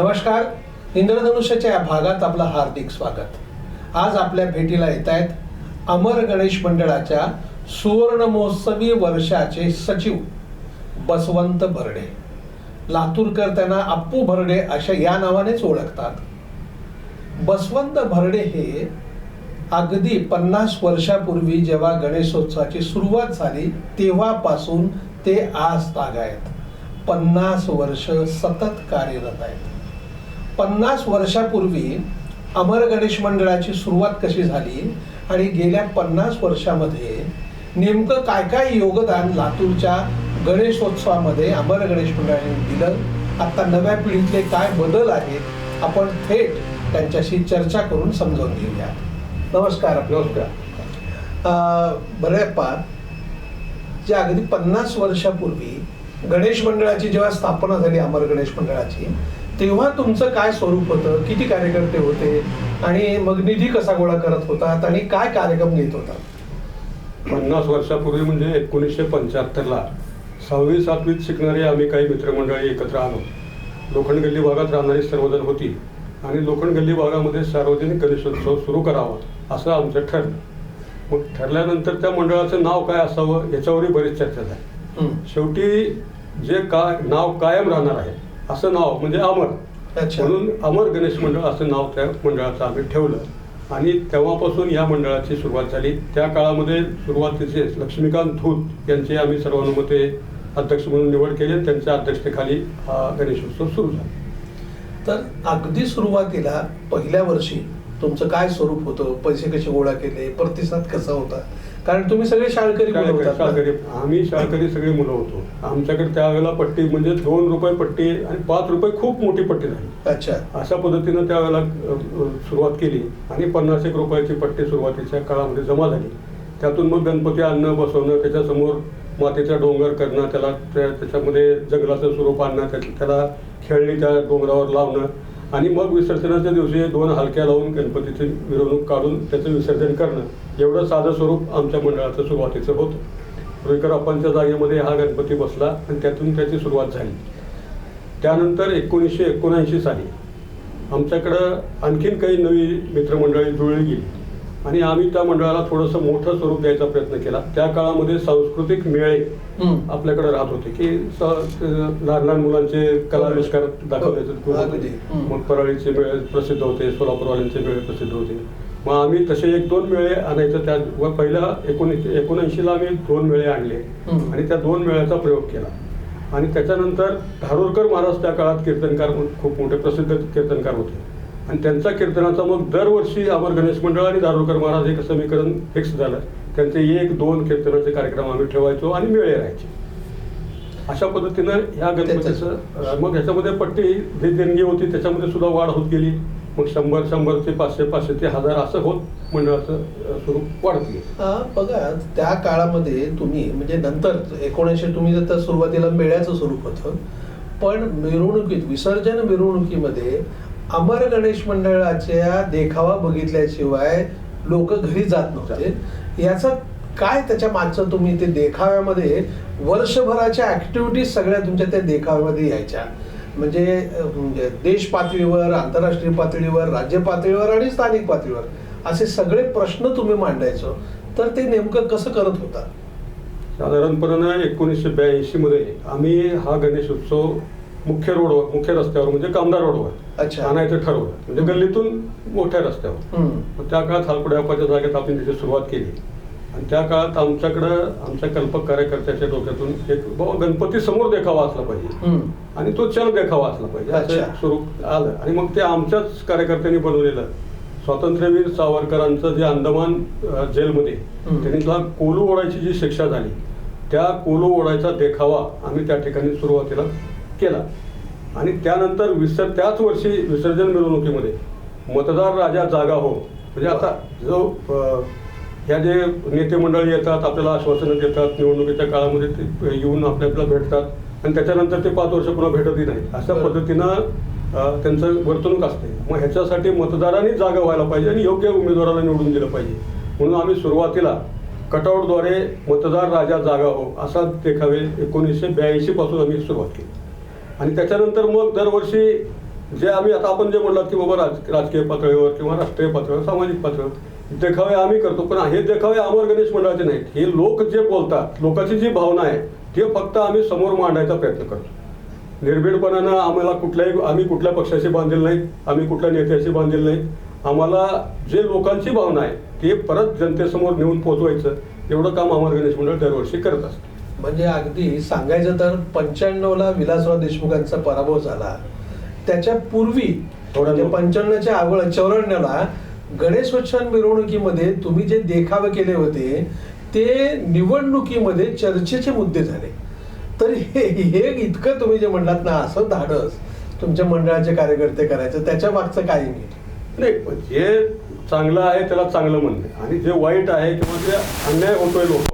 नमस्कार. इंद्रधनुष्याच्या या भागात आपलं हार्दिक स्वागत. आज आपल्या भेटीला येत आहेत अमर गणेश मंडळाच्या सुवर्ण महोत्सवी वर्षाचे सचिव बसवंत भरडे. लातूरकर त्यांना अप्पू भरडे अशा या नावानेच ओळखतात. बसवंत भरडे हे अगदी पन्नास वर्षापूर्वी जेव्हा गणेशोत्सवाची सुरुवात झाली तेव्हापासून ते आज ताग आहेत. पन्नास वर्ष सतत कार्यरत आहेत. पन्नास वर्षापूर्वी अमर गणेश मंडळाची सुरुवात कशी झाली आणि गेल्या पन्नास वर्षामध्ये नेमकं काय काय योगदान लातूरच्या गणेशोत्सवामध्ये अमर गणेश मंडळाने दिलं? आता नव्या पिढीतले काय बदल आहेत? आपण थेट त्यांच्याशी चर्चा करून समजावून घेऊया. नमस्कार नमस्कार. अं, जे अगदी पन्नास वर्षापूर्वी गणेश मंडळाची जेव्हा स्थापना झाली अमर गणेश मंडळाची तेव्हा तुमचं काय स्वरूप होतं? किती कार्यकर्ते होते? आणि मग निधी कसा गोळा करत होतात? आणि काय कार्यक्रम घेत होतात? पन्नास वर्षापूर्वी म्हणजे एकोणीसशे पंच्याहत्तरला सहावी सातवीत शिकणारे आम्ही काही मित्रमंडळी एकत्र आलो. लोखंड गल्ली भागात राहणारी सर्वजण होती. आणि लोखंड गल्ली भागामध्ये सार्वजनिक गणेशोत्सव सुरू करावा असं आमचं ठरलं. मग ठरल्यानंतर त्या मंडळाचं नाव काय असावं याच्यावरही बरीच चर्चा झाली. शेवटी जे का नाव कायम राहणार आहे असं नाव म्हणजे अमर. अच्छा. म्हणून अमर गणेश मंडळ असं नाव त्या मंडळाचं आम्ही ठेवलं. आणि तेव्हापासून या मंडळाची सुरुवात झाली. त्या काळामध्ये सुरुवातीचे लक्ष्मीकांत धूत यांचे आम्ही सर्वानुमते अध्यक्ष म्हणून निवड केली त्यांच्या अध्यक्षतेखाली हा गणेशोत्सव सुरू झाला. तर अगदी सुरुवातीला पहिल्या वर्षी तुमचं काय स्वरूप होतं? पैसे कसे गोळा केले? प्रतिसाद कसा होता? कारण तुम्ही सगळे शाळकरी मुलं शाळकरी होतात ना? शाळकरी. आम्ही शाळकरी सगळी मुलं होतो. आमच्याकडे त्यावेळेला पट्टी म्हणजे दोन रुपये पट्टी आणि पाच रुपये खूप मोठी पट्टी झाली. अच्छा. अशा पद्धतीनं त्यावेळेला अ, अ, सुरुवात केली आणि पन्नास एक रुपयाची पट्टी सुरुवातीच्या काळामध्ये जमा झाली. त्यातून मग गणपती आणणं बसवणं त्याच्यासमोर मातीचा डोंगर करणं त्याला त्या- त्याच्यामध्ये जंगलाचं स्वरूप आणणं त्या- त्याला खेळणी त्या डोंगरावर लावणं आणि मग विसर्जनाच्या दिवशी दोन हलक्या लावून गणपतीची मिरवणूक काढून त्याचं विसर्जन करणं एवढं साधं स्वरूप आमच्या मंडळाचं सुरुवातीचं होतं. रुईकर अप्पांच्या जागेमध्ये हा गणपती बसला आणि त्यातून त्याची सुरुवात झाली. त्यानंतर एकोणीसशे एकोणऐंशी साली आमच्याकडं आणखीन काही नवी मित्रमंडळी जुळली गेली. आणि आम्ही त्या मंडळाला थोडंसं मोठं स्वरूप द्यायचा प्रयत्न केला. त्या काळामध्ये सांस्कृतिक मेळे. आपल्याकडे राहत होते की लहान लहान मुलांचे कलाविष्कार दाखवले अगदी. हम्म. मग परळीचे मेळे प्रसिद्ध होते सोलापूरवाल्यांचे मेळे प्रसिद्ध होते. मग आम्ही तसे एक दोन मेळे आणायचं. त्या व पहिल्या एकोणीस एकोणऐंशीला आम्ही दोन मेळे आणले. आणि त्या दोन मेळ्याचा प्रयोग केला. आणि त्याच्यानंतर धारोरकर महाराज त्या काळात कीर्तनकार खूप मोठे प्रसिद्ध कीर्तनकार होते. आणि त्यांचा कीर्तनाचा मग दरवर्षी अमर गणेश मंडळ आणि धारोरकर महाराज हे समीकरण फिक्स झालं त्यांचे एक दोन कीर्तनाचे कार्यक्रम आम्ही ठेवायचो आणि मेळे राहायचे. अशा पद्धतीनं ह्या गणपतीचं मग ह्याच्यामध्ये पट्टी जी देणगी होती त्याच्यामध्ये सुद्धा वाढ होत गेली. मग शंभर शंभर ते पाचशे पाचशे ते हजार असं होत मंडळाचं स्वरूप वाढत. गेलं हा, बघा त्या काळामध्ये तुम्ही म्हणजे नंतर एकोणीसशे तुम्ही जर सुरुवातीला मेळ्याचं स्वरूप होतं पण मिरवणुकीत विसर्जन मिरवणुकीमध्ये अमर गणेश मंडळाच्या देखावा बघितल्याशिवाय लोक घरी जात नव्हते. याचा काय त्याच्या मागचं तुम्ही ते देखाव्यामध्ये वर्षभराच्या ऍक्टिव्हिटीज सगळ्या तुमच्या त्या देखाव्यामध्ये यायच्या. म्हणजे म्हणजे देश पातळीवर आंतरराष्ट्रीय पातळीवर राज्य पातळीवर आणि स्थानिक पातळीवर असे सगळे प्रश्न तुम्ही मांडायचो. तर ते नेमकं कसं करत होता? साधारणपणे एकोणीसशे ब्याऐंशी मध्ये आम्ही हा गणेश उत्सव मुख्य रोडवर मुख्य रस्त्यावर म्हणजे कामदार रोडवर अच्छा. आणायचं ठरवलं म्हणजे गल्लीतून मोठ्या रस्त्यावर हम्म. मग त्या काळात हालपुड्यापाच्या जागेत आपण तिथे सुरुवात केली आणि त्या काळात आमच्याकडं आमच्या कल्पक कार्यकर्त्याच्या डोक्यातून एक बाबा गणपती समोर देखावा असला पाहिजे हम्म. आणि तो चल देखावा असला पाहिजे असं अच्छा. स्वरूप आलं आणि मग ते आमच्याच कार्यकर्त्यांनी बनवलेलं स्वातंत्र्यवीर सावरकरांचं जे अंदमान अ, जेलमध्ये हम्म. त्यांनी तुला कोलू ओढायची जी शिक्षा झाली त्या कोलू ओढायचा देखावा आम्ही त्या ठिकाणी सुरुवातीला केला. आणि त्यानंतर विसर त्याच वर्षी विसर्जन मिरवणुकीमध्ये मतदार राजा जागा हो. म्हणजे आता जो ह्या जे नेते मंडळी येतात आपल्याला आश्वासनं देतात निवडणुकीच्या काळामध्ये ते येऊन आपल्या आपल्याला भेटतात आणि त्याच्यानंतर ते पाच वर्ष पुन्हा भेटतही नाहीत. अशा. पद्धतीनं त्यांचं वर्तणूक असते. मग ह्याच्यासाठी मतदारांनी जागा व्हायला पाहिजे आणि योग्य उमेदवाराला निवडून दिलं पाहिजे. म्हणून आम्ही सुरुवातीला कटआउटद्वारे मतदार राजा जागा हो असा देखावे एकोणीसशे ब्याऐंशी पासून आम्ही सुरुवात केली. आणि त्याच्यानंतर मग दरवर्षी जे आम्ही आता आपण जे म्हणलात की बाबा राज राजकीय पातळीवर किंवा राष्ट्रीय पातळीवर सामाजिक पातळीवर देखावे आम्ही करतो. पण हे देखावे अमर गणेश मंडळाचे नाहीत. हे लोक जे बोलतात लोकांची जी भावना आहे ते फक्त आम्ही समोर मांडायचा प्रयत्न करतो. निर्भीडपणानं आम्हाला कुठल्याही आम्ही कुठल्या पक्षाशी बांधील नाहीत आम्ही कुठल्या नेत्याशी बांधील नाहीत. आम्हाला जे लोकांची भावना आहे ते परत जनतेसमोर नेऊन पोहोचवायचं एवढं काम अमर गणेश मंडळ दरवर्षी करत असतं. म्हणजे अगदी सांगायचं तर पंच्याण्णव ला विलासराव देशमुखांचा पराभव झाला. त्याच्या पूर्वी म्हणजे पंच्याण्णवच्या अगोदर चौऱ्याण्णवला गणेशोत्सव मिरवणुकीमध्ये तुम्ही जे देखावे केले होते ते निवडणुकीमध्ये चर्चेचे मुद्दे झाले. तर हे हे इतकं तुम्ही जे म्हणलात ना असं धाडस तुमच्या मंडळाचे कार्यकर्ते करायचं त्याच्या मागचं काय नाही. जे चांगलं आहे त्याला चांगलं म्हणणे. आणि जे वाईट आहे किंवा जे अन्याय होतोय लोक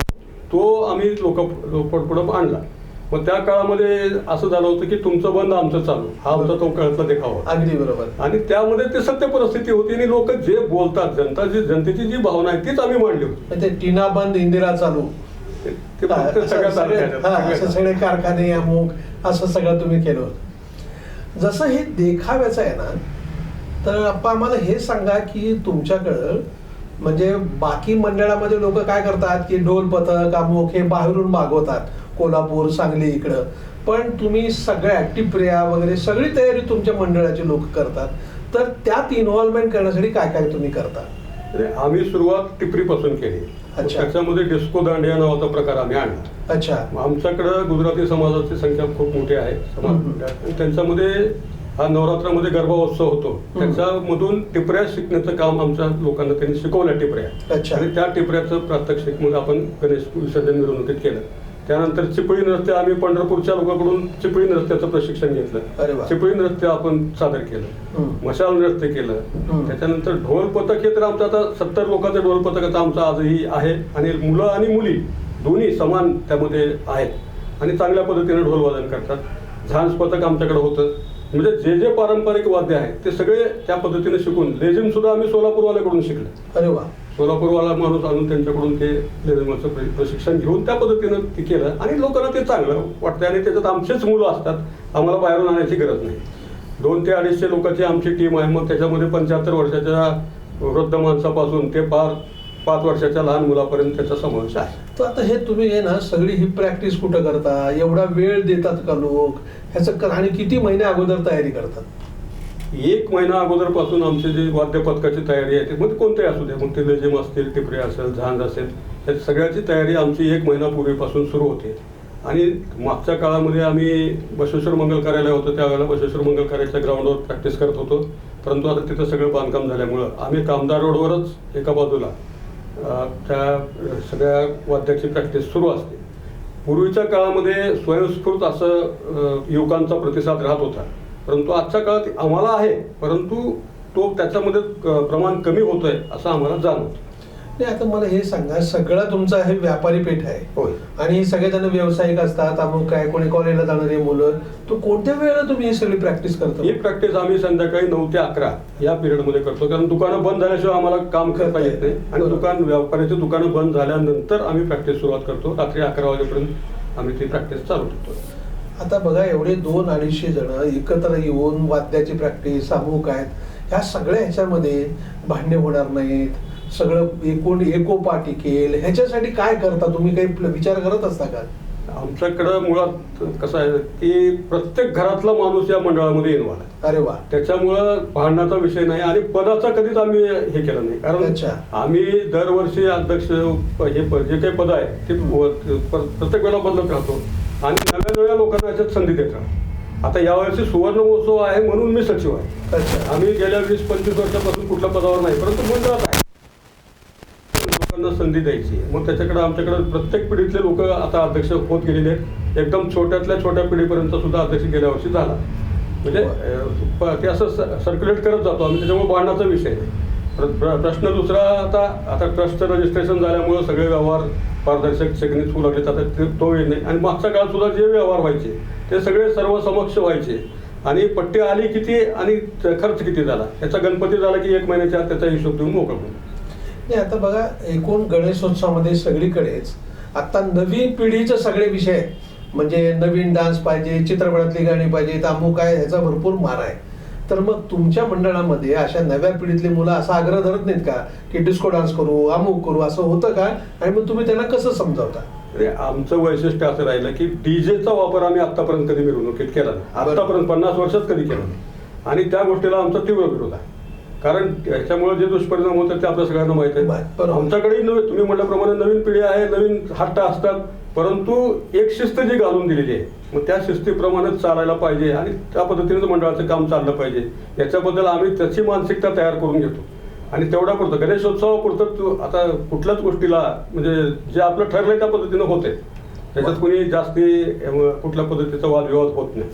तो आम्ही लोक पुढं आणला. मग त्या काळामध्ये असं झालं होतं की तुमचं बंद आमचं चालू. हा आमचा तो कळतला देखावा अगदी बरोबर. आणि त्यामध्ये ते सत्य परिस्थिती होती आणि लोक जे बोलतात जनता जी जनतेची जी भावना आहे तीच आम्ही मांडली होती. म्हणजे टीना बंद इंदिरा चालू. ते- सगळे- कारखाने अमुक असं सगळं तुम्ही केलं होतं. जसं हे देखाव्याचं आहे ना तर आम्हाला हे सांगा की तुमच्याकडं म्हणजे बाकी मंडळामध्ये लोक काय करतात की ढोल पथक अमुक हे बाहेरून मागवतात. कोल्हापूर सांगली इकडं. पण तुम्ही सगळ्या टिपऱ्या वगैरे सगळी तयारी तुमच्या मंडळाचे लोक करतात. तर त्यात इन्व्हॉल्वमेंट करण्यासाठी काय काय तुम्ही करता? आम्ही सुरुवात टिपरीपासून केली. अच्छा. त्याच्यामध्ये डिस्को दांडिया नावाचा प्रकार आम्ही आणला. अच्छा. आमच्याकडं गुजराती समाजाची संख्या खूप मोठी आहे. समाज त्यांच्यामध्ये हा नवरात्रामध्ये गरबा उत्सव होतो. त्याच्यामधून टिपऱ्या शिकण्याचं काम आमच्या लोकांना त्यांनी शिकवल्या टिपऱ्या. आणि त्या टिपऱ्याचं प्रात्यक्षिक मग आपण गणेश विसर्जन मिरवणुकीत केलं त्यानंतर चिपळी नृत्य आम्ही पंढरपूरच्या लोकांकडून चिपळी नृत्याचं प्रशिक्षण घेतलं. चिपळी नृत्य आपण सादर केलं. मशाल नृत्य केलं. त्याच्यानंतर ढोल पथक हे तर आमचं आता सत्तर लोकांचं ढोल पथकाचं आमचं आजही आहे आणि मुलं आणि मुली दोन्ही समान त्यामध्ये आहेत आणि चांगल्या पद्धतीने ढोल वादन करतात झांज पथक आमच्याकडे होतं म्हणजे जे जे पारंपरिक वाद्य आहेत ते सगळे त्या पद्धतीने शिकून लेझिम सुद्धा आम्ही सोलापूरवाल्याकडून शिकलो. अरे वा. सोलापूरवाला माणूस आणून त्यांच्याकडून ते लेझिमचं प्र- प्रशिक्षण घेऊन त्या पद्धतीनं ते केलं आणि लोकांना ते चांगलं वाटतं आणि त्याच्यात आमचेच मुलं असतात आम्हाला बाहेरून आणायची गरज नाही. दोन ते अडीचशे लोकांची आमची टीम आहे मग त्याच्यामध्ये पंच्याहत्तर वर्षाच्या वृद्ध माणसापासून ते पार पाच वर्षाच्या लहान मुलापर्यंत त्याचा समावेश आहे. तर आता हे तुम्ही आहे ना सगळी ही प्रॅक्टिस कुठं करता? एवढा वेळ देतात का लोक? ह्याचं क- आणि किती महिने अगोदर तयारी करतात? एक महिना अगोदरपासून आमचे जे वाद्य पथकाची तयारी आहे ते मग कोणतेही असू दे मग ते लेझिम असतील टिपरे असेल झांज असेल त्या सगळ्याची तयारी आमची एक महिना पूर्वीपासून सुरू होते. आणि मागच्या काळामध्ये आम्ही बसवेश्वर मंगल कार्यालय होतं त्यावेळेला बसवेश्वर मंगल कार्याच्या ग्राउंडवर प्रॅक्टिस करत होतो. परंतु आता तिथं सगळं बांधकाम झाल्यामुळं आम्ही कामदार रोडवरच एका बाजूला त्या सगळ्या वाद्याची प्रॅक्टिस सुरू असते. पूर्वीच्या काळामध्ये स्वयंस्फूर्त असं युवकांचा प्रतिसाद राहत होता. परंतु आजच्या काळात आम्हाला आहे परंतु तो त्याच्यामध्ये क- प्रमाण कमी होतोय असं आम्हाला जाणवतं. नाही आता मला हे सांगा सगळं तुमचं हे व्यापारी पेठ आहे. होय. आणि सगळेजण व्यावसायिक असतात अमुक काय कोणी कॉलेजला जाणारे मुलं तो कोणत्या वेळेला तुम्ही ही सगळी प्रॅक्टिस करता? ही प्रॅक्टिस आम्ही संध्याकाळी नऊ ते अकरा या पिरियडमध्ये करतो. कारण दुकानं बंद झाल्याशिवाय आम्हाला काम करता येत नाही. आणि. दुकान व्यापाऱ्याची दुकानं बंद झाल्यानंतर आम्ही प्रॅक्टिस सुरुवात करतो. रात्री अकरा वाजेपर्यंत आम्ही ती प्रॅक्टिस चालू ठेवतो. आता बघा एवढे दोन अडीचशे जण एकत्र येऊन वाद्याची प्रॅक्टिस अमुक आहेत. ह्या सगळ्या ह्याच्यामध्ये भांडणे होणार नाहीत. सगळं एकूण एकोपा टिकेल ह्याच्यासाठी काय करता? तुम्ही काही विचार करत असता का? आमच्याकडं मुळात कसं आहे की प्रत्येक घरातला माणूस या मंडळामध्ये इन्व्हॉल्व आहे. अरे वा. त्याच्यामुळं भांडणाचा विषय नाही आणि पदाचा कधीच आम्ही हे केलं नाही. कारण. आम्ही दरवर्षी अध्यक्ष हे जे काही पद आहे ते प्रत्येक वेळेला बदलत राहतो. आणि नव्या नव्या लोकांना याच्यात संधी देत राहतो. आता यावर्षी सुवर्ण महोत्सव आहे म्हणून मी सचिव आहे. अच्छा. आम्ही गेल्या वीस पंचवीस वर्षापासून कुठल्या पदावर नाही परंतु मंडळात आहे. लोकांना संधी द्यायची मग त्याच्याकडे आमच्याकडे प्रत्येक पिढीतले लोक आता अध्यक्ष होत गेलेले आहेत. एकदम छोट्यातल्या छोट्या पिढीपर्यंत सुद्धा अध्यक्ष गेल्या वर्षी झाला. म्हणजे ते असं सर्क्युलेट करत जातो. आम्ही त्याच्यामुळे भांडणाचा विषय आहे. प्र- प्रश्न दुसरा आता आता ट्रस्टचं रजिस्ट्रेशन झाल्यामुळं सगळे व्यवहार पारदर्शक सेकंडीत होऊ लागले. आता ते- तो येत नाही. आणि मागच्या काळात सुद्धा जे व्यवहार व्हायचे ते सगळे सर्व समक्ष व्हायचे. आणि पट्टी आली किती आणि खर्च किती झाला? याचा गणपती झाला की एक महिन्याच्या त्याचा हिशोब देऊन मोकळं होईल. नाही आता बघा एकूण गणेशोत्सवामध्ये सगळीकडेच आता नवीन पिढीचे सगळे विषय. म्हणजे नवीन डान्स पाहिजे चित्रपटातली गाणी पाहिजे अमुक आहे ह्याचा भरपूर मार आहे. तर मग तुमच्या मंडळामध्ये अशा नव्या पिढीतली मुलं असा आग्रह धरत नाहीत का? की डिस्को डान्स करू अमुक करू असं होतं का? आणि मग तुम्ही त्यांना कसं समजावता? आमचं वैशिष्ट्य असं राहिलं की डीजेचा वापर आम्ही आतापर्यंत कधी मिरवणुकीत केला नाही. आतापर्यंत पन्नास वर्षात कधी केला नाही. आणि त्या गोष्टीला आमचा तीव्र विरोध आहे. कारण त्याच्यामुळे जे दुष्परिणाम होतात ते आपल्या सगळ्यांना माहीत आहे बरोबर. आमच्याकडे नवे तुम्ही म्हटल्याप्रमाणे नवीन पिढी आहे नवीन हट्ट असतात परंतु एक शिस्त जी घालून दिलेली आहे मग त्या शिस्तीप्रमाणेच चालायला पाहिजे आणि त्या पद्धतीनेच मंडळाचं काम चाललं पाहिजे. याच्याबद्दल आम्ही त्याची मानसिकता तयार करून घेतो. आणि तेवढा पुरतं गणेशोत्सवापुरतं तू आता कुठल्याच गोष्टीला म्हणजे जे आपलं ठरलंय त्या पद्धतीनं होते त्याच्यात कोणी जास्ती कुठल्या पद्धतीचा वादविवाद होत नाही.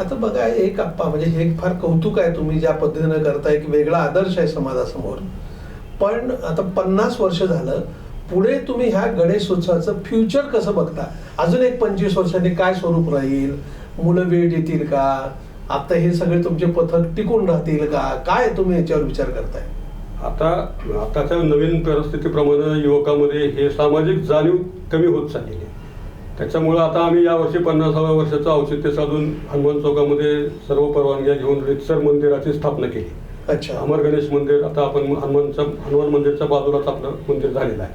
आता बघा एक आप्पा म्हणजे हे एक फार कौतुक आहे तुम्ही ज्या पद्धतीनं करताय की वेगळा आदर्श आहे समाजासमोर. पण आता पन्नास वर्ष झालं पुढे तुम्ही ह्या गणेश उत्सवाचं फ्युचर कसं बघता? अजून एक पंचवीस वर्षांनी काय स्वरूप राहील? मुलं वेळ येतील का? आता हे सगळे तुमचे पथक टिकून राहतील का? काय तुम्ही याच्यावर विचार करताय? आता आताच्या नवीन परिस्थितीप्रमाणे युवकामध्ये हे सामाजिक जाणीव कमी होत चाललेली आहे. त्याच्यामुळं आता आम्ही यावर्षी पन्नासाव्या वर्षाचं औचित्य साधून हनुमान चौकामध्ये सर्व परवानग्या घेऊन रितसर मंदिराची स्थापना केली. अच्छा. अमर गणेश मंदिर आता आपण हनुमानच्या हनुमान मंदिरच्या बाजूलाच आपलं मंदिर झालेलं आहे.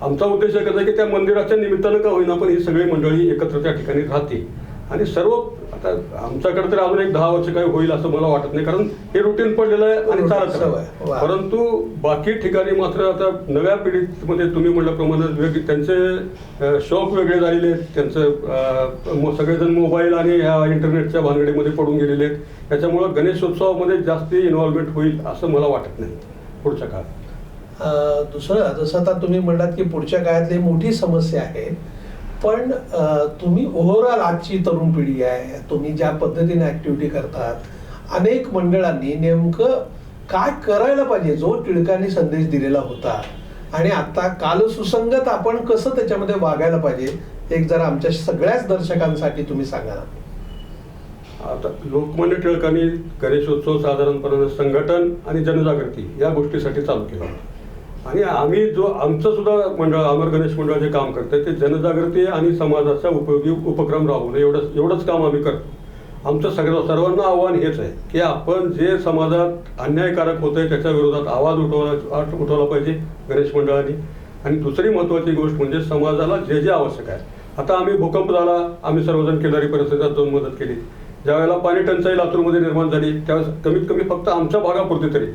आमचा उद्देश एकच आहे की त्या मंदिराच्या निमित्तानं का होईना पण ही सगळी मंडळी एकत्र त्या ठिकाणी राहते आणि सर्व आता आमच्याकडे तर अजून एक दहा वर्ष काही होईल असं मला वाटत नाही. कारण हे रुटीन पडलेलं आहे आणि चालत. वा. परंतु बाकी ठिकाणी मात्र आता नव्या पिढीमध्ये तुम्ही म्हटल्याप्रमाणे वेग त्यांचे शौक वेगळे झालेले आहेत. त्यांचं सगळेजण मोबाईल आणि ह्या इंटरनेटच्या भानगडीमध्ये पडून गेलेले आहेत. त्याच्यामुळं गणेशोत्सवामध्ये जास्ती इन्व्हॉल्वमेंट होईल असं मला वाटत नाही पुढच्या काळात. दुसरं जसं आता तुम्ही म्हणलात की पुढच्या काळातली मोठी समस्या आहे. पण तुम्ही ओव्हरऑल आजची तरुण पिढी आहे तुम्ही ज्या पद्धतीने ऍक्टिव्हिटी करतात अनेक मंडळांनी नेमकं काय करायला पाहिजे जो टिळकांनी संदेश दिलेला होता आणि आता कालसुसंगत आपण कसं त्याच्यामध्ये वागायला पाहिजे एक जरा आमच्या सगळ्याच दर्शकांसाठी तुम्ही सांगा आता लोकमान्य टिळकांनी गणेशोत्सव साधारणपणे संघटन आणि जनजागृती या गोष्टीसाठी चालू केला होता. आणि आम्ही जो आमचं सुद्धा मंडळ अमर गणेश मंडळ जे काम करतंय ते जनजागृती आणि समाजाचा उपयोगी उपक्रम राबवणं एवढंच एवढंच काम आम्ही करतो आमचं सगळं सर्वांना आव्हान हेच आहे की आपण जे समाजात अन्यायकारक होतंय त्याच्या विरोधात आवाज उठवला उठवला पाहिजे गणेश मंडळाने. आणि दुसरी महत्त्वाची गोष्ट म्हणजे समाजाला जे जे आवश्यक आहे. आता आम्ही भूकंप झाला आम्ही सर्वजण केदारी परिसरात जाऊन मदत केली. ज्यावेळेला पाणी टंचाई लातूरमध्ये निर्माण झाली त्यावेळेस कमीत कमी फक्त आमच्या भागापुरती तरी.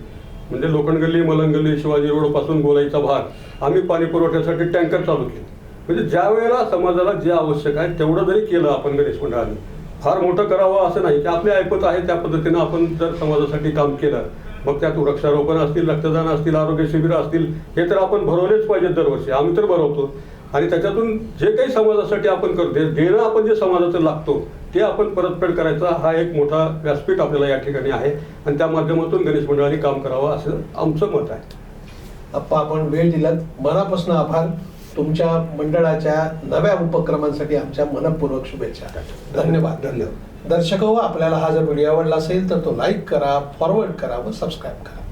म्हणजे लोखंडगल्ली मलंगल्ली शिवाजी रोडपासून गोलाईचा भाग आम्ही पाणी पुरवठ्यासाठी टँकर चालू केले. म्हणजे ज्या वेळेला समाजाला जे आवश्यक आहे तेवढं जरी केलं आपण गणेश मंडळाने फार मोठं करावं असं नाही की आपले ऐपत आहे त्या पद्धतीनं आपण जर समाजासाठी काम केलं मग त्यात वृक्षारोपण असतील रक्तदान असतील आरोग्य शिबिरं असतील हे तर आपण भरवलेच पाहिजे दरवर्षी आम्ही तर भरवतो. आणि त्याच्यातून जे काही समाजासाठी आपण करतो देणं आपण जे समाजाचं लागतो ते आपण परतफेड करायचा हा एक मोठा व्यासपीठ आपल्याला या ठिकाणी आहे. आणि त्या माध्यमातून गणेश मंडळाने काम करावं असं आमचं मत आहे. अप्पा आपण वेळ दिलात. मनापासून आभार. तुमच्या मंडळाच्या नव्या उपक्रमांसाठी आमच्या मनपूर्वक शुभेच्छा. धन्यवाद. धन्यवाद. दर्शक हो आपल्याला हा जर व्हिडिओ आवडला असेल तर तो लाईक करा फॉरवर्ड करा व सबस्क्राईब करा.